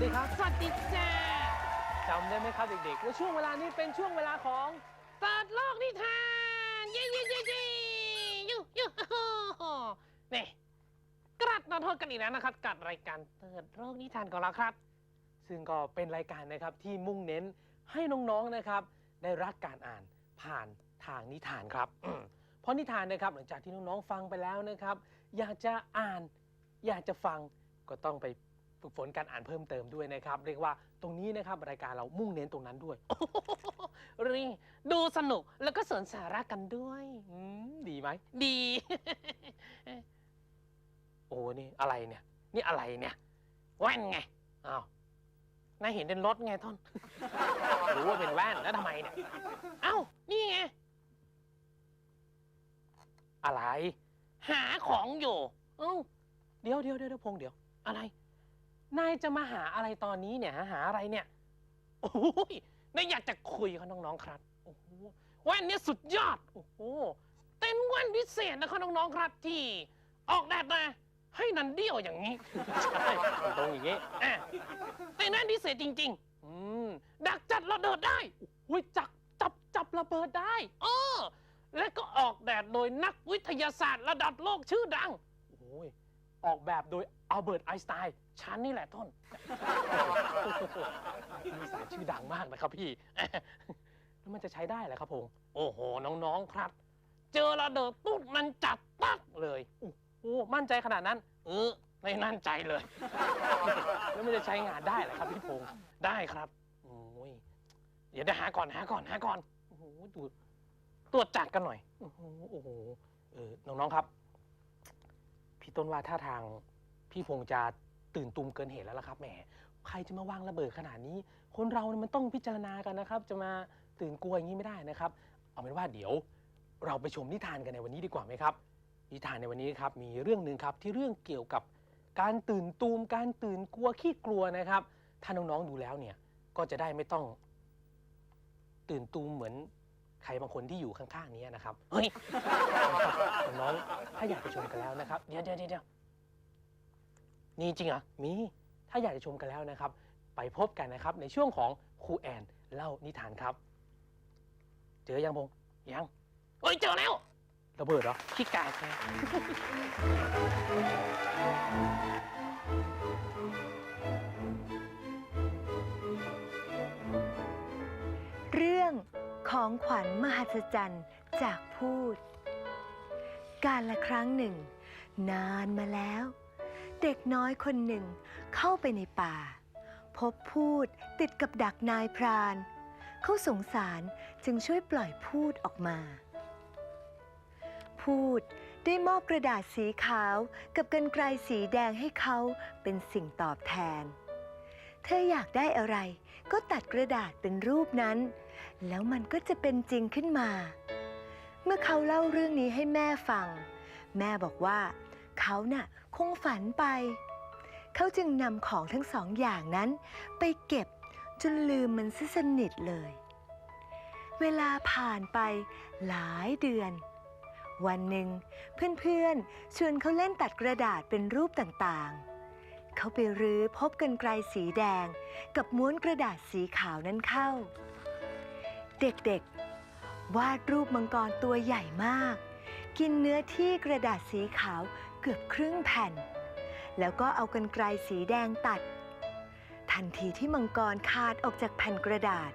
สดีครับ สวัสดีจ้าจำได้ไหมครับเด็กๆว่าช่วงเวลานี้เป็นช่วงเวลาของเปิดโลกนิทานเย้เย้เย้เย้ยูยูฮูฮูนี่กลัดมาโทษกันอีกแล้วนะครับ กับรายการเปิดโลกนิทานของเราครับ ซึ่งก็เป็นรายการนะครับที่มุ่งเน้นให้น้องๆนะครับ ได้รักการอ่านผ่านทางนิทานครับ เพราะนิทานนะครับหลังจากที่น้องๆฟังไปแล้วนะครับ อยากจะอ่านอยากจะฟังก็ต้องไป ฝึกฝนการอ่านเพิ่มเติมด้วยนะครับ เรียกว่าตรงนี้นะครับรายการเรามุ่งเน้นตรงนั้นด้วยรีดูสนุกแล้วก็สนสาระกันด้วยอืมดีไหมดี โอ้นี่อะไรเนี่ย นี่อะไรเนี่ยแว่นไงอ้าวนายเห็นเป็นรถไงท่อนรู้ว่าเป็นแว่นแล้วทำไมเนี่ยเอ้านี่ไงอะไร หาของอยู่ เอ้าเดี๋ยวเดี๋ยวเดี๋ยวเดี๋ยวพงษ์เดี๋ยว อะไร นายจะมาหาอะไรตอนนี้เนี่ยหาอะไรเนี่ย โอ้ยนายอยากจะคุยกับน้องๆครับ โอ้โหแว่นเนี้ยสุดยอด โอ้โหเป็นแว่นพิเศษนะครับน้องๆครับที่ ออกแบบมาให้นันเดียวอย่างนี้ ใช่ตรงอย่างงี้อะเป็นแว่นพิเศษจริงอืมๆดักจัดระเดิดได้อุ้ยจับจับจับระเบิดได้เออและก็ออกแบบโดยนักวิทยาศาสตร์ระดับโลกชื่อดัง โอ้ย ออกแบบโดยอัลเบิร์ตไอน์สไตน์ฉันนี่แหละต้น มีสายชื่อดังมากนะครับพี่ แล้วมันจะใช้ได้เหรอครับพงษ์โอ้โห น้องๆครับ เจอระเบิดปุ๊บมันจัดปักเลยโอ้มั่นใจขนาดนั้น เออไม่นั่นใจเลย แล้วมันจะใช้งานได้เหรอครับพี่พงษ์ได้ครับโอ้ยเดี๋ยวเดี๋ยวหาก่อนหาก่อนหาก่อนโอ้โหดูตรวจจัดกันหน่อยโอ้โหโอ้โหเออน้องๆครับ พี่ต้นว่าท่าทางพี่พงษ์จะตื่นตูมเกินเหตุแล้วล่ะครับแหมใครจะมาวางระเบิดขนาดนี้ คนเราเนี่ยมันต้องพิจารณากันนะครับ จะมาตื่นกลัวอย่างนี้ไม่ได้นะครับ เอาเป็นว่าเดี๋ยวเราไปชมนิทานกันในวันนี้ดีกว่าไหมครับ นิทานในวันนี้ครับมีเรื่องหนึ่งครับที่เรื่องเกี่ยวกับการตื่นตูมการตื่นกลัวขี้กลัวนะครับ ถ้าน้องๆดูแล้วเนี่ยก็จะได้ไม่ต้อง ตื่นตูมเหมือน ใครบางคนที่อยู่ข้างๆนี้นะครับ เฮ้ยน้องๆถ้าอยากจะชมกันแล้วนะครับ เดี๋ยวเดี๋ยวเดี๋ยวนี่จริงเหรอ มี ถ้าอยากจะชมกันแล้วนะครับ ไปพบกันนะครับ ในช่วงของครูแอนเล่านิทานครับ เจอยังพงษ์ยัง เฮ้ย เจอแล้วระเบิดเหรอขี้กายแค่ ของขวัญมหัศจรรย์จากพูด การละครั้งหนึ่ง นานมาแล้ว เด็กน้อยคนหนึ่งเข้าไปในป่า พบพูดติดกับดักนายพราน เขาสงสารจึงช่วยปล่อยพูดออกมา พูดได้มอบกระดาษสีขาวกับกันไกลสีแดงให้เขาเป็นสิ่งตอบแทน เธออยากได้อะไรก็ตัดกระดาษเป็นรูปนั้น แล้วมันก็จะเป็นจริงขึ้นมา เมื่อเขาเล่าเรื่องนี้ให้แม่ฟัง แม่บอกว่า เขาน่ะคงฝันไป เขาจึงนำของทั้งสองอย่างนั้น ไปเก็บจนลืมมันซะสนิทเลย เวลาผ่านไปหลายเดือน วันหนึ่งเพื่อนๆชวนเขาเล่นตัดกระดาษเป็นรูปต่างๆ เขาไปรื้อพบกันไกลสีแดงกับม้วนกระดาษสีขาวนั้นเข้า เด็กๆ วาดรูปมังกรตัวใหญ่มาก กินเนื้อที่กระดาษสีขาวเกือบครึ่งแผ่น แล้วก็เอากันไกลสีแดงตัด ทันทีที่มังกรขาดออกจากแผ่นกระดาษ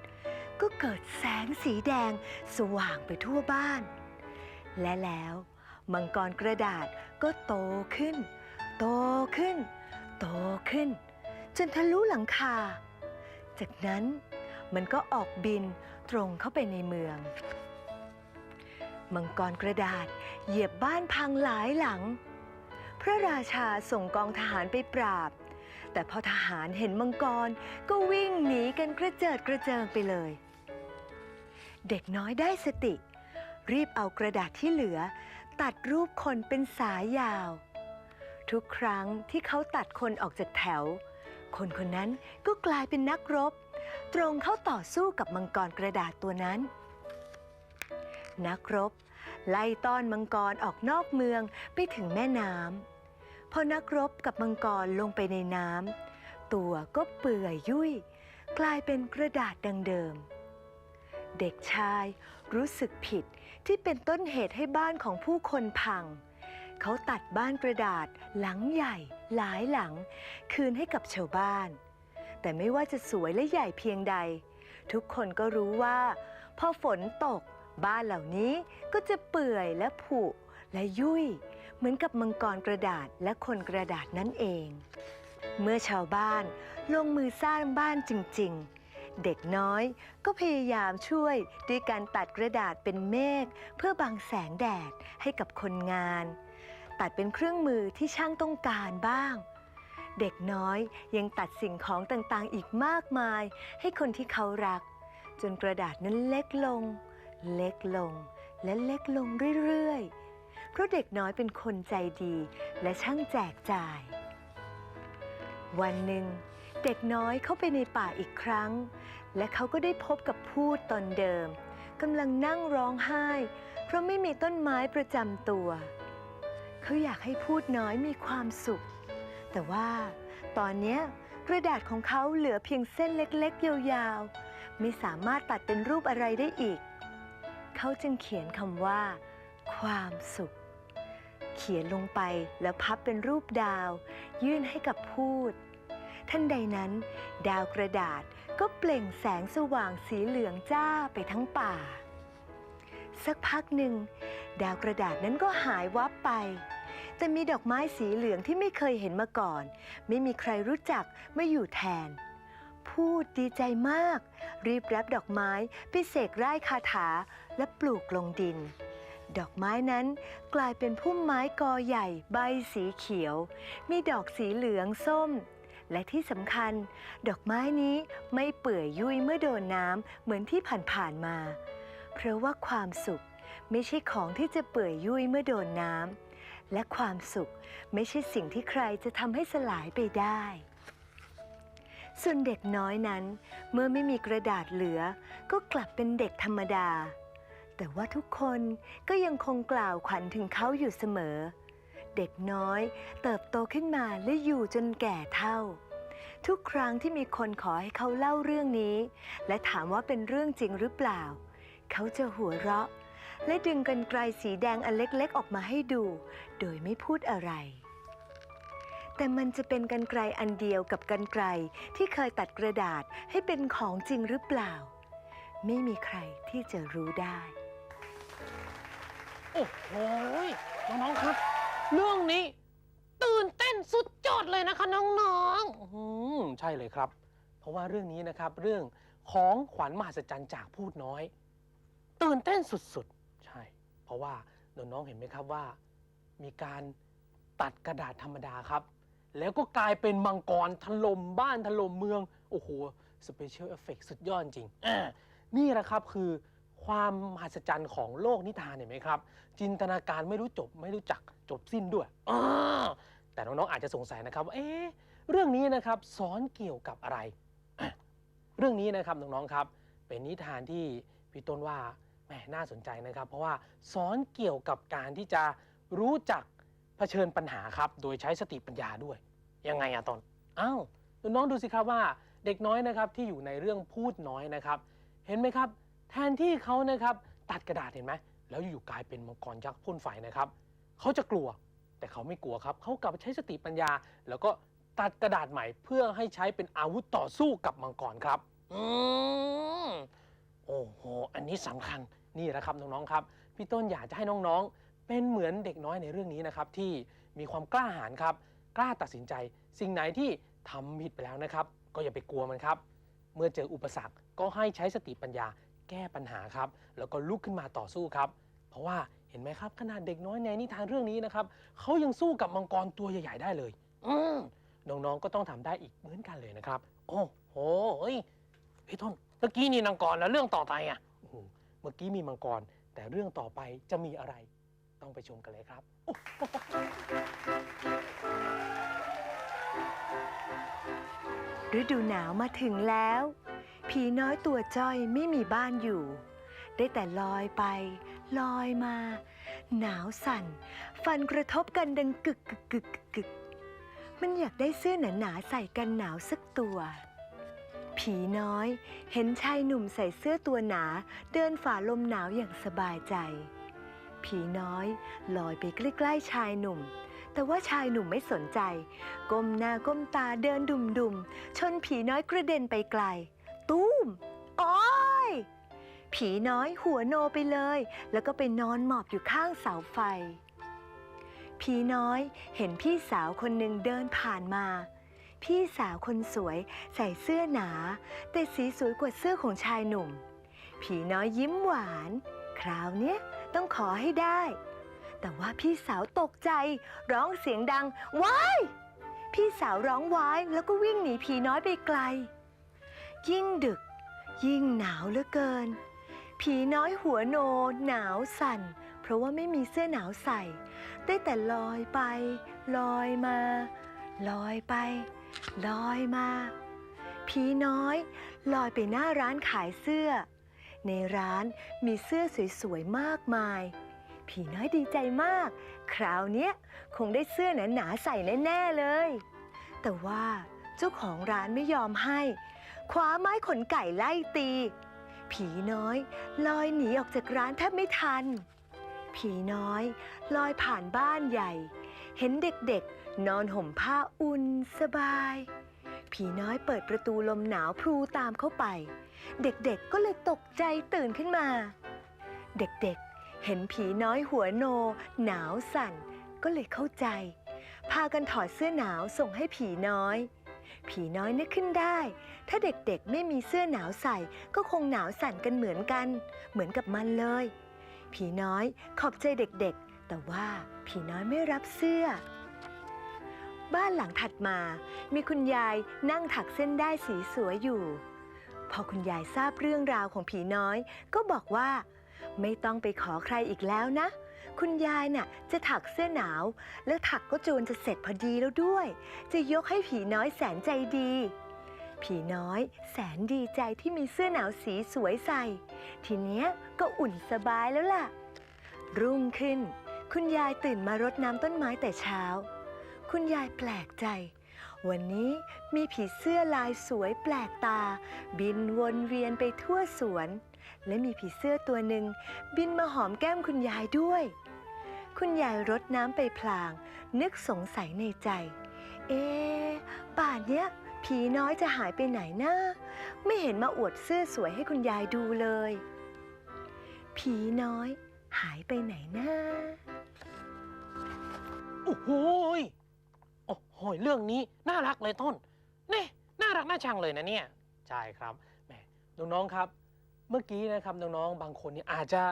ก็เกิดแสงสีแดงสว่างไปทั่วบ้าน และแล้วมังกรกระดาษก็โตขึ้น โตขึ้น โตขึ้น จนทะลุหลังคา จากนั้น มันก็ออกบินตรงเข้าไปในเมือง มังกรกระดาษเหยียบบ้านพังหลายหลัง พระราชาส่งกองทหารไปปราบ แต่พอทหารเห็นมังกรก็วิ่งหนีกันกระเจิดกระเจิงไปเลย เด็กน้อยได้สติ รีบเอากระดาษที่เหลือ ตัดรูปคนเป็นสายยาว ทุกครั้งที่เขาตัดคนออกจากแถว คนคนนั้นก็กลายเป็นนักรบ ตรงเข้าต่อสู้กับมังกรกระดาษตัวนั้น นักรบ ไล่ต้อนมังกรออกนอกเมืองไปถึงแม่น้ำพอนักรบกับมังกรลงไปในน้ำตตัวก็เปื่อยยุ่ย กลายเป็นกระดาษดังเดิม เด็กชายรู้สึกผิดที่เป็นต้นเหตุให้บ้านของผู้คนพัง เขาตัดบ้านกระดาษหลังใหญ่หลายหลัง คืนให้กับชาวบ้าน แต่ไม่ว่าจะสวยและใหญ่เพียงใด ทุกคนก็รู้ว่า พอฝนตก บ้านเหล่านี้ก็จะเปื่อยและผุและยุ่ย เหมือนกับมังกรกระดาษและคนกระดาษนั่นเอง เมื่อชาวบ้านลงมือสร้างบ้านจริง ๆ เด็กน้อยก็พยายามช่วยด้วยการตัดกระดาษเป็นเมฆเพื่อบังแสงแดดให้กับคนงาน ตัดเป็นเครื่องมือที่ช่างต้องการบ้าง เด็กน้อยยังตัดสิ่งของต่างๆ อีกมากมาย ให้คนที่เขารัก จนกระดาษนั้นเล็กลง เล็กลง และเล็กลงเรื่อยๆ เพราะเด็กน้อยเป็นคนใจดีและช่างแจกจ่าย วันหนึ่ง เด็กน้อยเข้าไปในป่าอีกครั้ง และเขาก็ได้พบกับพูดตนเดิมกำลังนั่งร้องไห้ เพราะไม่มีต้นไม้ประจำตัว เขาอยากให้พูดน้อยมีความสุข แต่ว่าตอนนี้กระดาษของเขาเหลือเพียงเส้นเล็กๆ ยาวๆ ไม่สามารถตัดเป็นรูปอะไรได้อีก เขาจึงเขียนคำว่า ความสุข เขียนลงไปแล้วพับเป็นรูปดาว ยื่นให้กับพูด ท่านใดนั้น ดาวกระดาษก็เปล่งแสงสว่างสีเหลืองจ้าไปทั้งป่า สักพักหนึ่ง ดาวกระดาษนั้นก็หายวับไป แต่มีดอกไม้สีเหลืองที่ไม่เคยเห็นมาก่อน ไม่มีใครรู้จักมาอยู่แทน พูดดีใจมาก รีบรับดอกไม้ไปเสกไร่คาถาและปลูกลงดิน ดอกไม้นั้นกลายเป็นพุ่มไม้กอใหญ่ใบสีเขียว มีดอกสีเหลืองส้ม และที่สำคัญ ดอกไม้นี้ไม่เปื่อยยุ่ยเมื่อโดนน้ำเหมือนที่ผ่านๆมา เพราะว่าความสุขไม่ใช่ของที่จะเปื่อยยุ่ยเมื่อโดนน้ำ และความสุขไม่ใช่สิ่งที่ใครจะทำให้สลายไปได้ ส่วนเด็กน้อยนั้น เมื่อไม่มีกระดาษเหลือ ก็กลับเป็นเด็กธรรมดา แต่ว่าทุกคนก็ยังคงกล่าวขวัญถึงเขาอยู่เสมอ เด็กน้อยเติบโตขึ้นมาและอยู่จนแก่เท่าทุกครั้งที่มีคนขอให้เขาเล่าเรื่องนี้ และถามว่าเป็นเรื่องจริงหรือเปล่า เขาจะหัวเราะ และดึงกันไกลสีแดงอันเล็กๆ ออกมาให้ดู โดยไม่พูดอะไร แต่มันจะเป็นกันไกลอันเดียวกับกันไกลที่เคยตัดกระดาษให้เป็นของจริงหรือเปล่า ไม่มีใครที่จะรู้ได้ โอ้โหยน้องๆครับ เรื่องนี้ ตื่นเต้นสุดยอดเลยนะคะน้องๆอืมใช่เลยครับ เพราะว่าเรื่องนี้นะครับเรื่องของขวัญมหัศจรรย์จากพูดน้อย ตื่นเต้นสุดใช่ เพราะว่าน้องๆเห็นไหมครับว่า มีการตัดกระดาษธรรมดาครับ แล้วก็กลายเป็นมังกรถล่มบ้านถล่มเมือง โอ้โหสเปเชียลเอฟเฟกสุดยอดจริงนี่แหละครับคือความมหัศจรรย์ของโลกนิทานเห็นไหมครับ จินตนาการไม่รู้จบไม่รู้จักจบสิ้นด้วยอแต่น้องๆอาจจะสงสัยนะครับว่าเอ๊ะเรื่องนี้นะครับสอนเกี่ยวกับอะไร เรื่องนี้นะครับน้องๆครับ เป็นนิทานที่พี่ต้นว่า แหมน่าสนใจนะครับ เพราะว่าสอนเกี่ยวกับการที่จะรู้จักเผชิญปัญหาครับ โดยใช้สติปัญญาด้วยๆยังไงอะตอนอ้าวน้องๆดูสิครับว่าเด็กน้อยนะครับที่อยู่ในเรื่องพูดน้อยนะครับ เห็นไหมครับ แทนที่เขานะครับตัดกระดาษเห็นไหมแล้วอยู่ๆกลายเป็นมังกรยักษ์พ่นไฟนะครับเขาจะกลัว แต่เขาไม่กลัวครับเขากลับใช้สติปัญญา แล้วก็ตัดกระดาษใหม่เพื่อให้ใช้เป็นอาวุธต่อสู้กับมังกรครับ อืม โอ้โห อันนี้สำคัญนี่แหละครับน้องๆครับ พี่ต้นอยากจะให้น้องๆ เป็นเหมือนเด็กน้อยในเรื่องนี้นะครับที่มีความกล้าหาญครับ กล้าตัดสินใจ สิ่งไหนที่ทำผิดไปแล้วนะครับ ก็อย่าไปกลัวมันครับ เมื่อเจออุปสรรคก็ให้ใช้สติปัญญาแก้ปัญหาครับ แล้วก็ลุกขึ้นมาต่อสู้ครับ เพราะว่าเห็นไหมครับขนาดเด็กน้อยในนิทานเรื่องนี้นะครับเขายังสู้กับมังกรตัวใหญ่ๆได้เลย อืมน้องๆก็ต้องทำได้อีกเหมือนกันเลยนะครับ โอ้โหเฮ้ยพี่ต้น มื่อกี้นี่นางกรแล้วเรื่องต่อไปอะโอ้โหเมื่อกี้มีมังกร แต่เรื่องต่อไปจะมีอะไร ต้องไปชมกันเลยครับ ฤดูหนาวมาถึงแล้ว ผีน้อยตัวจ้อยไม่มีบ้านอยู่ ได้แต่ลอยไป ลอยมา หนาวสั่น ฟันกระทบกันดังกึกกึกกึกกึกกึกไม่มันอยากได้เสื้อหนาๆใส่กันหนาวสักตัว ผีน้อย เห็นชายหนุ่มใส่เสื้อตัวหนา เดินฝ่าลมหนาวอย่างสบายใจ ผีน้อยลอยไปใกล้ๆชายหนุ่ม แต่ว่าชายหนุ่มไม่สนใจ ก้มหน้าก้มตาเดินดุมๆ ชนผีน้อยกระเด็นไปไกล ตุ้มโอ้ยผีน้อยหัวโนไปเลย แล้วก็ไปนอนหมอบอยู่ข้างเสาไฟ ผีน้อยเห็นพี่สาวคนหนึ่งเดินผ่านมา พี่สาวคนสวยใส่เสื้อหนา แต่สีสวยกว่าเสื้อของชายหนุ่ม ผีน้อยยิ้มหวาน คราวเนี้ยต้องขอให้ได้ แต่ว่าพี่สาวตกใจ ร้องเสียงดังว้ายพี่สาวร้องว้ายแล้วก็วิ่งหนีผีน้อยไปไกล ยิ่งดึก ยิ่งหนาวเหลือเกิน ผีน้อยหัวโน หนาวสั่น เพราะว่าไม่มีเสื้อหนาวใส่ ได้แต่ลอยไป ลอยมา ลอยไป ลอยมา ผีน้อย ลอยไปหน้าร้านขายเสื้อ ในร้านมีเสื้อสวยๆมากมาย ผีน้อยดีใจมาก คราวเนี้ยคงได้เสื้อหนาๆใส่แน่ๆเลย แต่ว่าเจ้าของร้านไม่ยอมให้คว้าไม้ขนไก่ไล่ตี ผีน้อยลอยหนีออกจากร้านแทบไม่ทัน ผีน้อยลอยผ่านบ้านใหญ่ เห็นเด็กๆ นอนห่มผ้าอุ่นสบาย ผีน้อยเปิดประตูลมหนาวพลูตามเข้าไป เด็กๆก็เลยตกใจตื่นขึ้นมา เด็กๆ เห็นผีน้อยหัวโน หนาวสั่น ก็เลยเข้าใจ พากันถอดเสื้อหนาวส่งให้ผีน้อย ผีน้อยนึกขึ้นได้ ถ้าเด็กๆไม่มีเสื้อหนาวใส่ ก็คงหนาวสั่นกันเหมือนกัน เหมือนกับมันเลย ผีน้อยขอบใจเด็กๆ แต่ว่าผีน้อยไม่รับเสื้อ บ้านหลังถัดมา มีคุณยายนั่งถักเส้นได้สีสวยอยู่ พอคุณยายทราบเรื่องราวของผีน้อย ก็บอกว่า ไม่ต้องไปขอใครอีกแล้วนะ คุณยายน่ะ จะถักเสื้อหนาว แล้วถักก็โจรจะเสร็จพอดีแล้วด้วย จะยกให้ผีน้อยแสนใจดี ผีน้อยแสนดีใจที่มีเสื้อหนาวสีสวยใส่ ทีเนี้ยก็อุ่นสบายแล้วล่ะ รุ่งขึ้น คุณยายตื่นมารดน้ำต้นไม้แต่เช้า คุณยายแปลกใจ วันนี้มีผีเสื้อลายสวยแปลกตา บินวนเวียนไปทั่วสวน และมีผีเสื้อตัวหนึ่ง บินมาหอมแก้มคุณยายด้วย คุณยายรดน้ำไปพลาง นึกสงสัยในใจ เอ๊ป่านเนี้ยผีน้อยจะหายไปไหนนะไม่เห็นมาอวดเสื้อสวยให้คุณยายดูเลย ผีน้อยหายไปไหนนะโอ้โหย โอ้โหยเรื่องนี้น่ารักเลยต้นนี่น่ารักน่าชังเลยนะเนี่ยใช่ครับแหมน้องๆครับ เมื่อกี้นะครับน้องๆบางคนเนี่ยอาจจะ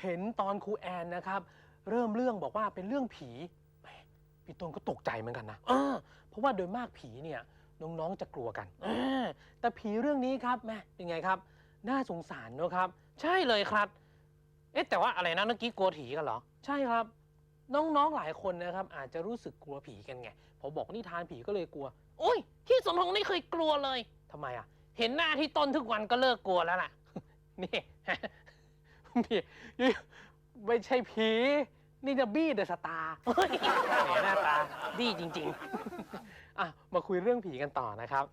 เห็นตอนครูแอนนะครับ เริ่มเรื่องบอกว่าเป็นเรื่องผีแหมพี่ต้นก็ตกใจเหมือนกันนะเออเพราะว่าโดยมากผีเนี่ยน้องๆจะกลัวกันเออแต่ผีเรื่องนี้ครับแหม่เป็นไงครับ น่าสงสารเนอะครับ ใช่เลยครับ เอ๊ะแต่ว่าอะไรนะเมื่อกี้กลัวผีกันเหรอ ใช่ครับ น้องๆหลายคนนะครับ อาจจะรู้สึกกลัวผีกันไงพอบอกนิทานผีก็เลยกลัวโอ้ยที่สมพงษ์ไม่เคยกลัวเลยทำไมอะ เห็นหน้าที่ต้นทุกวันก็เลิกกลัวแล้วล่ะ นี่นี่ไม่ใช่ผี นี่จะบี้เดอะสตาร์แหมหน้าตาดีจริง ๆ อะ มาคุยเรื่องผีกันต่อนะครับ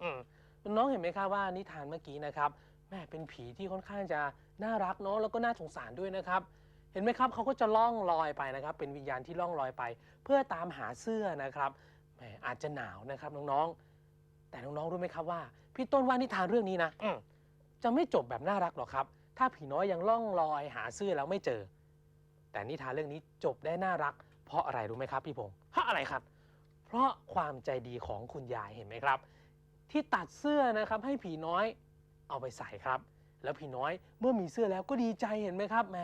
น้องเห็นไหมครับว่านิทานเมื่อกี้นะครับแม่เป็นผีที่ค่อนข้างจะน่ารักเนาะแล้วก็น่าสงสารด้วยนะครับ เห็นไหมครับเขาก็จะล่องลอยไปนะครับ เป็นวิญญาณที่ล่องลอยไป เพื่อตามหาเสื้อนะครับแหมอาจจะหนาวนะครับน้องๆ แต่น้องๆรู้ไหมครับว่า พี่ต้นว่านิทานเรื่องนี้นะอืมจะไม่จบแบบน่ารักหรอกครับ ถ้าผีน้อยยังล่องลอยหาเสื้อแล้วไม่เจอ แต่นิทานเรื่องนี้จบได้น่ารัก เพราะอะไรรู้ไหมครับพี่พงศ์เพราะอะไรครับ เพราะความใจดีของคุณยายเห็นไหมครับ ที่ตัดเสื้อนะครับให้ผีน้อยเอาไปใส่ครับ แล้วผีน้อยเมื่อมีเสื้อแล้วก็ดีใจเห็นไหมครับแหม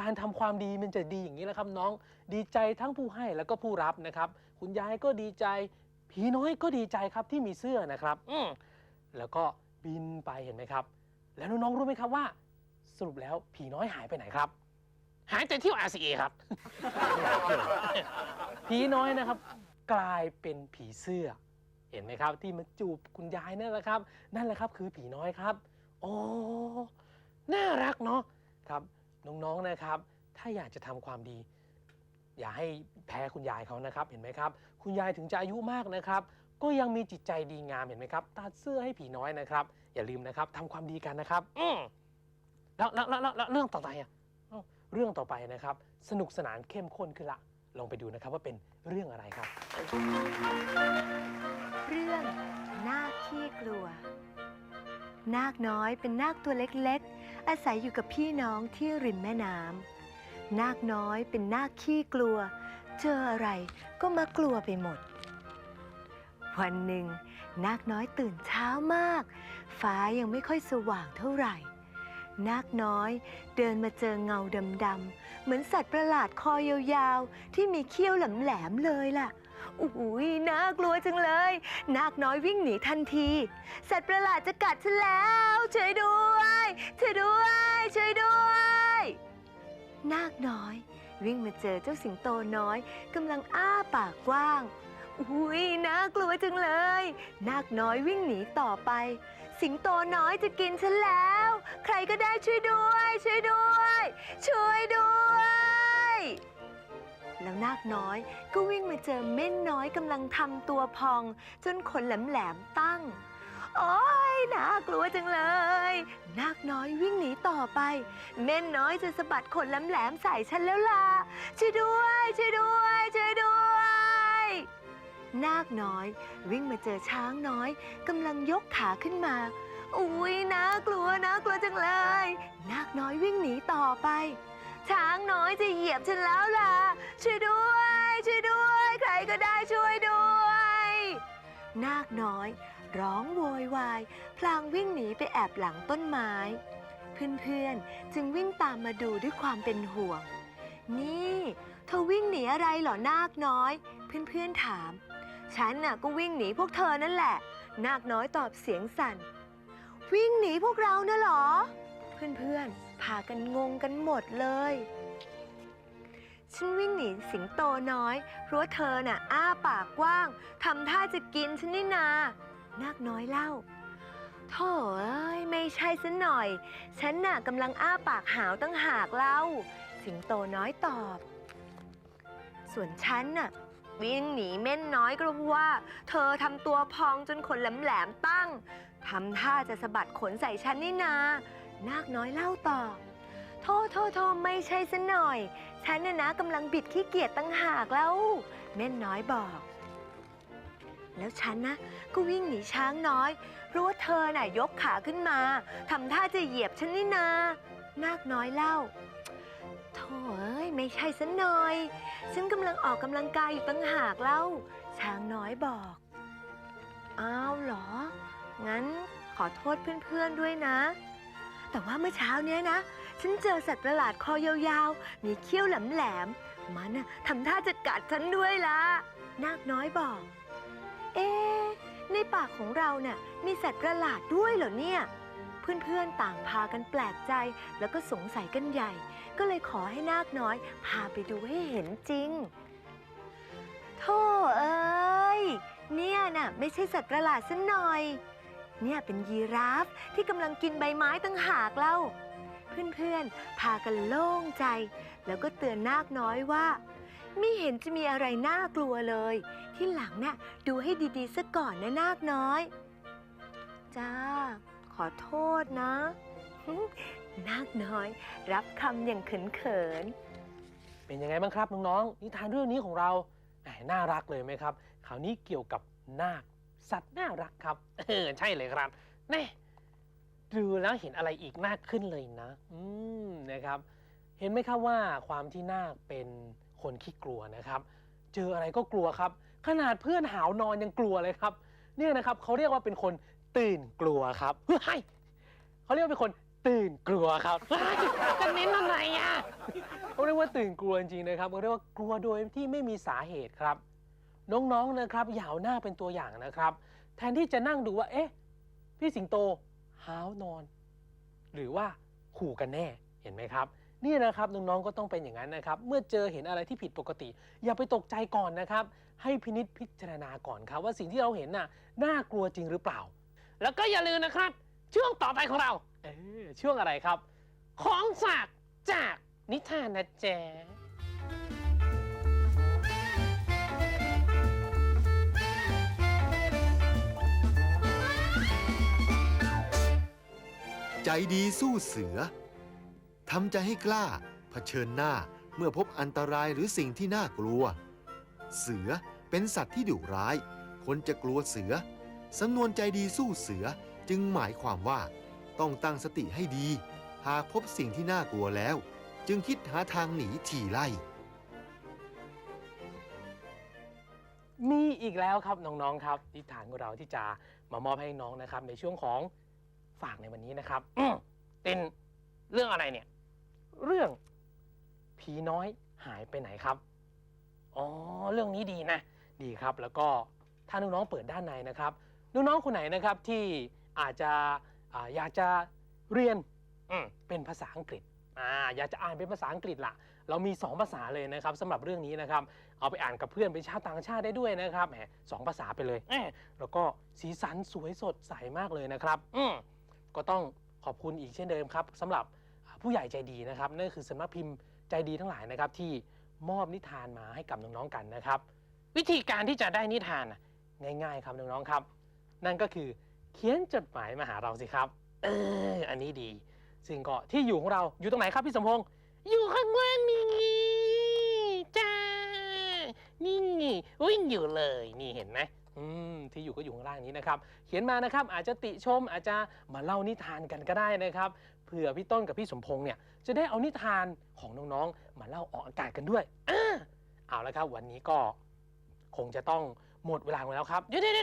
การทำความดีมันจะดีอย่างนี้แหละครับน้อง ดีใจทั้งผู้ให้แล้วก็ผู้รับนะครับ คุณยายก็ดีใจผีน้อยก็ดีใจครับที่มีเสื้อนะครับอืมแล้วก็บินไปเห็นไหมครับ แล้วน้องๆรู้ไหมครับว่า สรุปแล้วผีน้อยหายไปไหนครับ หายใจเที่ยว RCA ครับ ผีน้อยนะครับ กลายเป็นผีเสื้อ เห็นไหมครับ ที่มาจูบคุณยายนั่นแหละครับ นั่นแหละครับ คือผีน้อยครับ โอ้น่ารักเนาะครับ น้องๆนะครับ ถ้าอยากจะทำความดี อย่าให้แพ้คุณยายเขานะครับ เห็นไหมครับ คุณยายถึงจะอายุมากนะครับ ก็ยังมีจิตใจดีงามเห็นไหมครับตัดเสื้อให้ผีน้อยนะครับ อย่าลืมนะครับทำความดีกันนะครับ อืมแล้วแล้วแล้วแล้วลวเรื่องต่อไปอะเรื่องต่อไปนะครับ สนุกสนานเข้มข้นขึ้นละ ลองไปดูนะครับว่าเป็นเรื่องอะไรครับ เรื่องนาขี้กลัว นาคน้อยเป็นนาคตัวเล็กๆ อาศัยอยู่กับพี่น้องที่ริมแม่น้ำนาคน้อยเป็นนาคขี้กลัว เจออะไรก็มากลัวไปหมด วันหนึ่ง นาคน้อยตื่นเช้ามาก ฟ้ายังไม่ค่อยสว่างเท่าไหร่ นาคน้อยเดินมาเจอเงาดำๆเหมือนสัตว์ประหลาดคอยาวๆ ที่มีเขี้ยวแหลมๆเลยล่ะ อุ้ยน่ากลัวจังเลย นาคน้อยวิ่งหนีทันที สัตว์ประหลาดจะกัดฉันแล้ว ช่วยด้วยช่วยด้วย ช่วยด้วย นาคน้อย วิ่งมาเจอเจ้าสิงโตน้อยกำลังอ้าปากกว้าง อุ้ยน่ากลัวจังเลย นาคน้อยวิ่งหนีต่อไป สิงโตน้อยจะกินฉันแล้ว ใครก็ได้ช่วยด้วย ช่วยด้วย ช่วยด้วย แล้วนาคน้อย ก็วิ่งมาเจอเม่นน้อยกำลังทำตัวพอง จนขนแหลมๆตั้ง โอ้ยน่ากลัวจังเลย นาคน้อยวิ่งหนีต่อไป เม่นน้อยจะสะบัดขนแหลมๆใส่ฉันแล้วล่ะช่วยด้วยช่วยด้วยช่วยด้วยนาคน้อย วิ่งมาเจอช้างน้อยกำลังยกขาขึ้นมาอุ้ยน่ากลัวน่ากลัวจังเลย นาคน้อยวิ่งหนีต่อไป ช้างน้อยจะเหยียบฉันแล้วล่ะ ช่วยด้วย ช่วยด้วย ใครก็ได้ช่วยด้วย นาคน้อย ร้องโวยวาย พลางวิ่งหนีไปแอบหลังต้นไม้ เพื่อนๆ จึงวิ่งตามมาดูด้วยความเป็นห่วง นี่เธอวิ่งหนีอะไรเหรอนาคน้อย เพื่อนๆถาม ฉันน่ะก็วิ่งหนีพวกเธอนั่นแหละ นาคน้อยตอบเสียงสั่น วิ่งหนีพวกเรานะเหรอ เพื่อนๆ พากันงงกันหมดเลย ฉันวิ่งหนีสิงโตน้อย เพราะว่าเธอน่ะ อ้าปากกว้างทำท่าจะกินฉันนี่นา นาคน้อยเล่าโธ่เอ้ยไม่ใช่ซะหน่อย ฉันน่ะกำลังอ้าปากหาวตั้งหากเล่า สิงโตน้อยตอบ ส่วนฉันน่ะวิ่งหนีเม่นน้อยก็เพราะว่า เธอทำตัวพองจนขนแหลมๆตั้งทำท่าจะสะบัดขนใส่ฉันนี่นา นาคน้อยเล่าต่อ โทษโทษโทษไม่ใช่ซะหน่อย ฉันน่ะนะกำลังบิดขี้เกียจตั้งหากแล้วเม่นน้อยบอก แล้วฉันนะ ก็วิ่งหนีช้างน้อย เพราะว่าเธอน่ะยกขาขึ้นมาทำท่าจะเหยียบฉันนี่นา นาคน้อยเล่าโธ่เอ้ยไม่ใช่ซะหน่อย ฉันกำลังออกกำลังกายอยู่ตั้งหากเล่า ช้างน้อยบอกอ้าวเหรอ งั้นขอโทษเพื่อนๆด้วยนะ แต่ว่าเมื่อเช้าเนี้ยนะ ฉันเจอสัตว์ประหลาดคอยาวๆ มีเขี้ยวแหลมๆ มันน่ะทำท่าจะกัดฉันด้วยล่ะนาคน้อยบอก เอ๊ะในป่าของเราเนี่ยมีสัตว์ประหลาดด้วยเหรอเนี่ย เพื่อนๆต่างพากันแปลกใจแล้วก็สงสัยกันใหญ่ ก็เลยขอให้นาคน้อย พาไปดูให้เห็นจริงโธ่เอ้ย เนี่ยน่ะไม่ใช่สัตว์ประหลาดซะหน่อย เนี่ยเป็นยีราฟที่กำลังกินใบไม้ตั้งหากเล่า เพื่อนๆ พากันโล่งใจ แล้วก็เตือนนาคน้อยว่า ไม่เห็นจะมีอะไรน่ากลัวเลย ที่หลังน่ะดูให้ดีๆซะก่อนนะนาคน้อย จ้า ขอโทษนะ นาคน้อย รับคำอย่างเขินๆ เป็นยังไงบ้างครับน้องๆนิทานเรื่องนี้ของเราน่ารักเลยไหมครับคราวนี้เกี่ยวกับนาค สัตว์น่ารักครับ เออ ใช่เลยครับแน่ดูแล้วเห็นอะไรอีกมากขึ้นเลยนะ อืมนะครับ เห็นไหมครับว่าความที่นาคเป็นคนขี้กลัวนะครับ เจออะไรก็กลัวครับ ขนาดเพื่อนหาวนอนยังกลัวเลยครับ เนี่ยนะครับเขาเรียกว่าเป็นคนตื่นกลัวครับเฮ้ยเขาเรียกว่าเป็นคนตื่นกลัวครับจะเน้นอะไรอะเขาเรียกว่าตื่นกลัวจริงๆนะครับเขาเรียกว่ากลัวโดยที่ไม่มีสาเหตุครับ น้องๆนะครับอย่าเอาหน้าเป็นตัวอย่างนะครับ แทนที่จะนั่งดูว่าเอ๊ะพี่สิงโตห้าวนอน หรือว่าขู่กันแน่เห็นไหมครับนี่นะครับน้องๆก็ต้องเป็นอย่างนั้นนะครับ เมื่อเจอเห็นอะไรที่ผิดปกติ อย่าไปตกใจก่อนนะครับ ให้พินิจพิจารณาก่อนครับ ว่าสิ่งที่เราเห็นน่ะน่ากลัวจริงหรือเปล่า แล้วก็อย่าลืมนะครับ ช่วงต่อไปของเราเออช่วงอะไรครับ ของฝากจากนิทานนะแจ๊ ใจดีสู้เสือทำใจให้กล้าเผชิญหน้าเมื่อพบอันตรายหรือสิ่งที่น่ากลัว เสือเป็นสัตว์ที่ดุร้าย คนจะกลัวเสือสำนวนใจดีสู้เสือจึงหมายความว่า ต้องตั้งสติให้ดี หากพบสิ่งที่น่ากลัวแล้ว จึงคิดหาทางหนีทีไล่ มีอีกแล้วครับน้องๆครับนิทานของเราที่จะมามอบให้น้องนะครับในช่วงของ ฝากในวันนี้นะครับเป็นเรื่องอะไรเนี่ย เรื่องผีน้อยหายไปไหนครับ อ๋อ เรื่องนี้ดีนะ ดีครับ แล้วก็ถ้าน้องๆเปิดด้านในนะครับ น้องๆคนไหนนะครับที่อาจจะอาอยากจะเรียนเป็นภาษาอังกฤษอ่าอยากจะอ่านเป็นภาษาอังกฤษล่ะเรามี 2 ภาษาเลยนะครับสำหรับเรื่องนี้นะครับ เอาไปอ่านกับเพื่อนเป็นชาวต่างชาติได้ด้วยนะครับแหมสองภาษาไปเลยแล้วก็สีสันสวยสดใสมากเลยนะครับ อื ก็ต้องขอบคุณอีกเช่นเดิมครับสำหรับผู้ใหญ่ใจดีนะครับนั่นคือสำนักพิมพ์ใจดีทั้งหลายนะครับ ที่มอบนิทานมาให้กับน้องๆกันนะครับ วิธีการที่จะได้นิทานง่ายๆครับน้องๆครับ นั่นก็คือเขียนจดหมายมาหาเราสิครับเอออันนี้ดี ซึ่งก็ที่อยู่ของเราอยู่ตรงไหนครับพี่สมพงษ์อยู่ข้างล่างนี่จ้านี่ไงวิ่งอยู่เลยนี่เห็นไหม ที่อยู่ก็อยู่ข้างล่างนี้นะครับ เขียนมานะครับอาจจะติชมอาจจะมาเล่านิทานกันก็ได้นะครับเผื่อพี่ต้นกับพี่สมพงษ์เนี่ยจะได้เอานิทานของน้องๆ มาเล่าออกอากาศกันด้วยเอาละครับวันนี้ก็คงจะต้องหมดเวลาของแล้วครับเดี๋ยวเดี๋ยว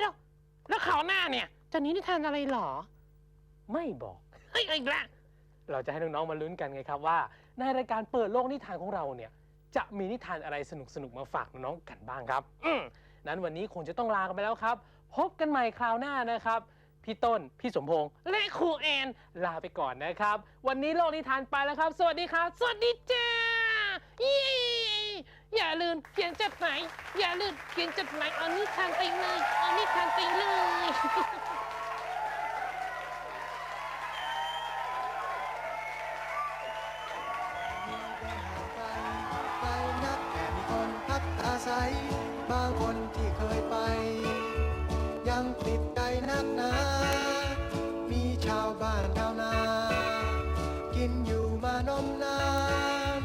แล้วข่าวหน้าเนี่ยจะนี้นิทานอะไรหรอ ไม่บอกเฮ้ยอีกแล้วเราจะให้น้องๆมาลุ้นกันไงครับว่า ในรายการเปิดโลกนิทานของเราเนี่ย จะมีนิทานอะไรสนุกๆมาฝากน้องๆกันบ้างครับ อื นั้นวันนี้คงจะต้องลากันไปแล้วครับ พบกันใหม่คราวหน้านะครับ พี่ต้น พี่สมพงษ์และครูแอนลาไปก่อนนะครับ วันนี้โลกนิทานไปแล้วครับ สวัสดีครับ สวัสดีจ้าเย้อย่าลืมเขียนจดหมายอย่าลืมเขียนจดหมายเอานิทานไปเลยเอานิทานไปเลย คนที่เคยไป ยังติดใจนักหนามีชาวบ้านชาวนา กินอยู่มานมนาน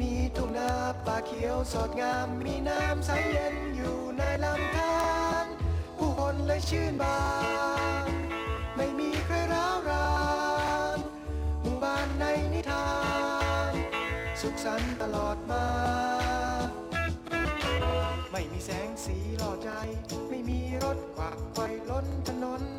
มีทุ่งนาป่าเขียวสดงาม มีน้ำใสเย็นอยู่ในลำธารผู้คนเลยชื่นบานไม่มีใครร้าวรานหมู่บ้านในนิทาน สุขสันต์ตลอดมา ไม่มีแสงสีหล่อใจ ไม่มีรถขวักไขว่ล้นถนน